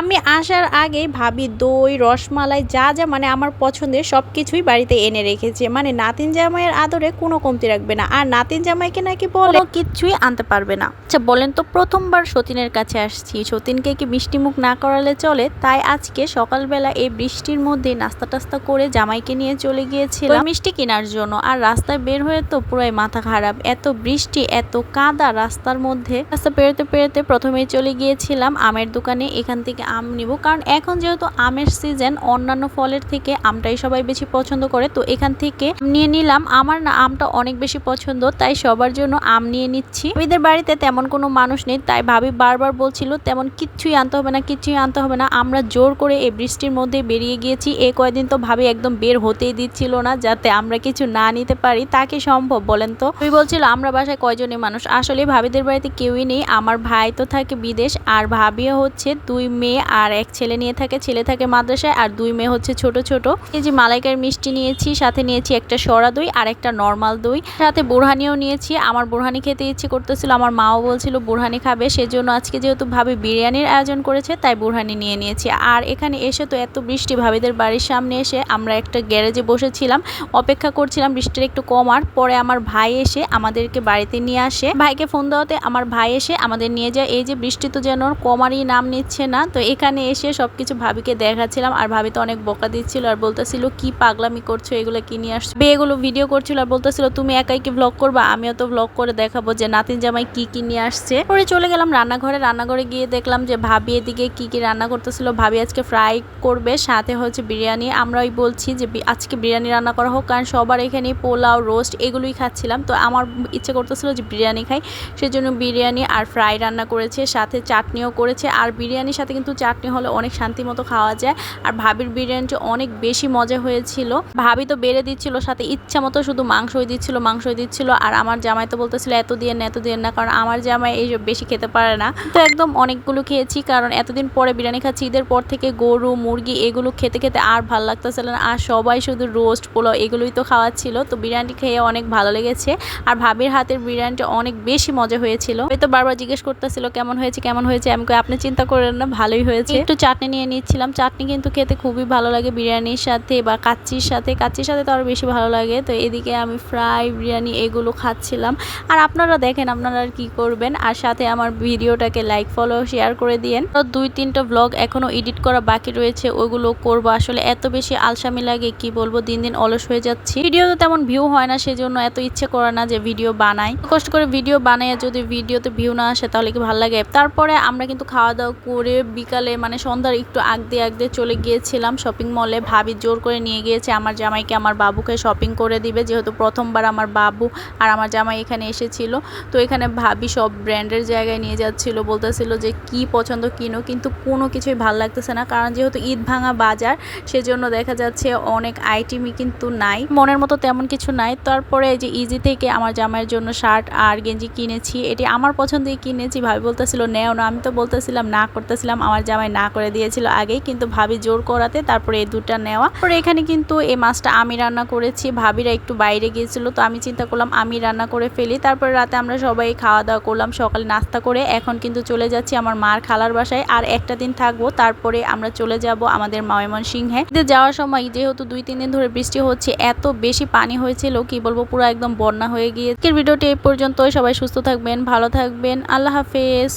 আমি আসার আগে ভাবি দই রসমালাই যা যা মানে আমার পছন্দের সব কিছুই বাড়িতে এনে রেখেছে। মানে নাতিন জামাইয়ের আদরে কোনো কমতি রাখবে না। আর নাতিন জামাইকে নাকি বলে কিচ্ছুই আনতে পারবে না। আচ্ছা বলেন তো প্রথমবার সতীনের কাছে আসছি। সতীনকে কি মিষ্টি মুখ না করালে চলে? তাই আজকে সকালবেলা এই বৃষ্টির মধ্যে নাস্তা টাস্তা করে জামাইকে নিয়ে চলে গিয়েছিলাম। মিষ্টি কেনার জন্য। আর রাস্তায় বের হয়ে তো পুরাই মাথা খারাপ। এত বৃষ্টি এত কাদা রাস্তার মধ্যে। রাস্তা পেরোতে পেরোতে প্রথমেই চলে গিয়েছিলাম আমের দোকানে। এখান থেকে আম নিব। কারণ এখন যেহেতু আমের সিজন অন্যান্য ফলের থেকে আমটাই সবাই বেশি পছন্দ করে। তো এখান থেকে নিয়ে নিলাম। আমার না আমটা অনেক বেশি পছন্দ, তাই সবার জন্য আম নিয়ে নিচ্ছি। ভাবিদের বাড়িতে তেমন কোনো মানুষ নেই, তাই ভাবি বারবার বলছিল, তেমন কিচ্ছুই আনতে হবে না, কিচ্ছুই আনতে হবে না। আমরা জোর করে এই বৃষ্টির মধ্যে বেরিয়ে গিয়েছি। এই কয়দিন তো ভাবি একদম বের হতেই দিচ্ছিল না, যাতে আমরা কিছু না নিতে পারি। তাকে সম্ভব বলেন তো? তুই বলছিল, আমরা বাসায় কয়জনই মানুষ? আসলে ভাবিদের বাড়িতে কেউই নেই। আমার ভাই তো থাকে বিদেশ, আর ভাবিও হচ্ছে দুই মেয়ে। আর এক ছেলে নিয়ে থাকে, ছেলে থাকে মাদ্রাসায় আর দুই মেয়ে হচ্ছে ছোট ছোট। এই যে মালাইকার মিষ্টি নিয়েছি, সাথে নিয়েছি একটা সরা দই আর একটা নর্মাল দই। সাথে বুরহানিও নিয়েছি, আমার বুরহানি খেতে ইচ্ছে করতেছিল, আমার মাও বলছিল বুরহানি খাবে, সেজন্য আজকে যেহেতু ভাবি বিরিয়ানির আয়োজন করেছে, তাই বুরহানি নিয়ে নিয়েছি। আর এখানে এসে তো এত বৃষ্টি, ভাবিদের বাড়ির সামনে এসে আমরা একটা গ্যারেজে বসেছিলাম, অপেক্ষা করছিলাম বৃষ্টির একটু কমার পরে আমার ভাই এসে আমাদেরকে বাড়িতে নিয়ে আসে। ভাইকে ফোন দেওয়াতে আমার ভাই এসে আমাদের নিয়ে যায়, এই যে বৃষ্টি তো যেন কমারই নাম নিচ্ছে না, তো এখানে এসে সব কিছু ভাবিকে দেখাচ্ছিলাম, আর ভাবি তো অনেক বকা দিচ্ছিল আর বলতেছিল, কি পাগলামি করছ? এগুলো কি নিয়ে আসছো? এগুলো ভিডিও করছিল আর বলতেছিল, তুমি একাই কি ব্লগ করবা? আমিও তো ব্লগ করে দেখাবো যে নাতিন জামাই কি কি নিয়ে আসছে। পরে চলে গেলাম রান্নাঘরে। রান্নাঘরে গিয়ে দেখলাম যে ভাবি এদিকে কি কি রান্না করতেছিল। ভাবি আজকে ফ্রাই করবে, সাথে হচ্ছে বিরিয়ানি। আমরা ওই বলছি যে আজকে বিরিয়ানি রান্না করা হোক, কারণ সবার এখানে পোলাও রোস্ট এগুলোই খাচ্ছিলাম। তো আমার ইচ্ছে করতেছিল যে বিরিয়ানি খাই। সেজন্য বিরিয়ানি আর ফ্রাই রান্না করেছে, সাথে চাটনিও করেছে। আর বিরিয়ানির সাথে কিন্তু চাটনি হলে অনেক শান্তি মতো খাওয়া যায়। আর ভাবির বিরিয়ানিটা অনেক বেশি মজা হয়েছিল। ভাবি তো বেড়ে দিচ্ছিল, সাথে ইচ্ছা মতো শুধু মাংসই দিচ্ছিল মাংসই দিচ্ছিল। আর আমার জামাই তো বলতেছিল, এত দিয়ে না, এত দিয়ে না। কারণ আমার জামাই এইসব বেশি খেতে পারে না। তো একদম অনেকগুলো খেয়েছি, কারণ এতদিন পরে বিরিয়ানি খাচ্ছি, ঈদের পর থেকে গরু, মুরগি এগুলো খেতে খেতে আর ভালো লাগতেছিল না। আর সবাই শুধু রোস্ট পোলাও এগুলোই তো খাওয়াচ্ছিল। তো বিরিয়ানি খেয়ে অনেক ভালো লেগেছে। আর ভাবির হাতের বিরিয়ানিটা অনেক বেশি মজা হয়েছিল। তো বারবার জিজ্ঞেস করতেছিল, কেমন হয়েছে কেমন হয়েছে? আমি আপনি চিন্তা করেন না, ভালোই হয়েছে। একটু চাটনি নিয়ে নিচ্ছিলাম। চাটনি কিন্তু খেতে খুবই ভালো লাগে বিরিয়ানির সাথে বা কাচ্চির সাথে। কাচ্চির সাথে তো আরও বেশি ভালো লাগে। তো এদিকে আমি ফ্রাই বিরিয়ানি এগুলো খাচ্ছিলাম। আর আপনারা দেখেন আপনারা কি করবেন। আর সাথে আমার ভিডিওটাকে লাইক ফলো শেয়ার করে দিয়েন। তো দুই তিনটা ব্লগ এখনও এডিট করা বাকি রয়েছে। ওগুলো করব। আসলে এত বেশি আলসামি লাগে, কি বলব? দিন দিন অলস হয়ে যাচ্ছি। ভিডিও তো তেমন ভিউ হয় না, সেজন্য এত ইচ্ছে করে না যে ভিডিও বানাই। কষ্ট করে ভিডিও বানাই যদি ভিডিওতে ভিউ না আসে, তাহলে কি ভালো লাগে? তারপরে আমরা কিন্তু খাওয়া দাওয়া করে বিকালে মানে সন্ধ্যার একটু আগ দিয়ে আগ দিয়ে চলে গিয়েছিলাম শপিং মলে ভাবি জোর করে নিয়ে গিয়েছে, আমার জামাইকে আমার বাবুকে শপিং করে দিবে, যেহেতু প্রথমবার আমার বাবু আর আমার জামাই এখানে এসেছিল। তো এখানে ভাবি সব ব্র্যান্ডের জায়গায় নিয়ে যাচ্ছিল, বলতেছিল যে কি পছন্দ কিনো, কিন্তু কোনো কিছুই ভালো লাগতেছে না, কারণ যেহেতু ঈদ ভাঙা বাজার, সেজন্য দেখা যাচ্ছে অনেক আইটেমই কিন্তু নাই, মনের মতো তেমন কিছু নাই। তারপরে যে ইজি থেকে আমার জামাইয়ের জন্য শার্ট আর গেঞ্জি কিনেছি, এটি আমার পছন্দই কিনেছি, ভাবি বলতেছিল, নেও না। আমি তো বলতেছিলাম, না করতেছিলাম। আমার জামাই না করে দিয়েছিল আগেই, কিন্তু ভাবি জোর করাতে তারপরে এই দুটা নেওয়া। পরে এখানে কিন্তু এই মাছটা আমি রান্না করেছি, ভাবিরা একটু বাইরে গিয়েছিল, তো আমি চিন্তা করলাম আমি রান্না করে ফেলি। তারপরে রাতে আমরা সবাই খাওয়া দাওয়া করলাম, সকালে নাস্তা করে। এখন কিন্তু চলে যাচ্ছি আমার মার খালার বাসায়, আর একটা দিন থাকব, তারপরে আমরা চলে যাব আমাদের ময়মনসিংহে যাওয়ার সময়, যেহেতু দুই, তিন দিন ধরে বৃষ্টি হচ্ছে, এত বেশি পানি হয়েছিল, কি বলব, পুরো একদম বন্যা হয়ে গিয়ে ভিডিওটি এই পর্যন্তই, সবাই সুস্থ থাকবেন, ভালো থাকবেন, আল্লাহ হাফেজ।